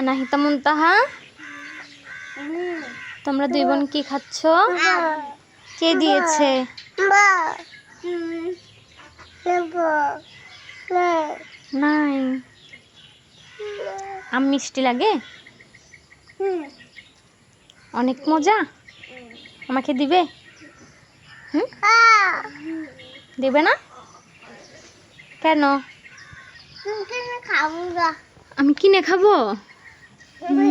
Anahita মুনতাহা তোমরা দুই বোন কি খাচ্ছ? কে দিয়েছে? নাই। আম মিষ্টি লাগে? অনেক মজা? আমাকে দিবে? হুম? দেবে না? কেন? খাব আমি কিনে খাব হুম,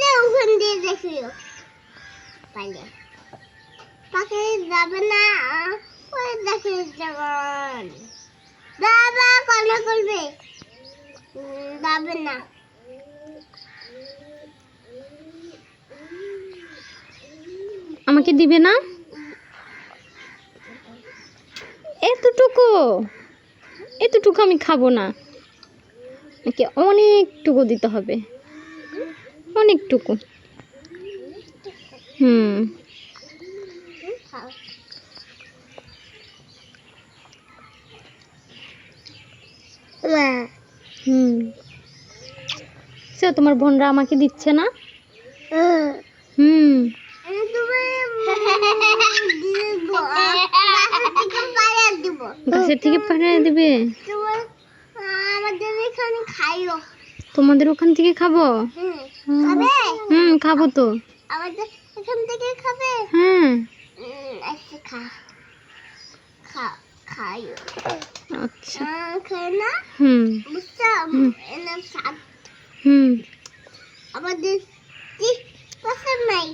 যে ওখান দিয়ে পাইলে। পাখি যাবে না, ওই দেখে যেমন বাবা করবে? যাবে না। আমাকে দিবে না? এতটুকু? এতটুকু আমি খাব না। ওকে অনেকটুকু দিতে হবে। অনেকটুকু। হুম। হুম। সে তোমার বোনরা আমাকে দিচ্ছে না? হুম। গাছের থেকে পাড়ায় দিবে? খাইও। তোমাদের ওখান থেকে খাব? হুম। খাবে? হুম খাব তো। আমাদের এখান থেকে খাবে? হ্যাঁ। হুম, আচ্ছা খা। খা খাই আচ্ছা। খাই না? হুম। বুঝছ। এনার হুম। আমাদের কি পছন্দ নাই।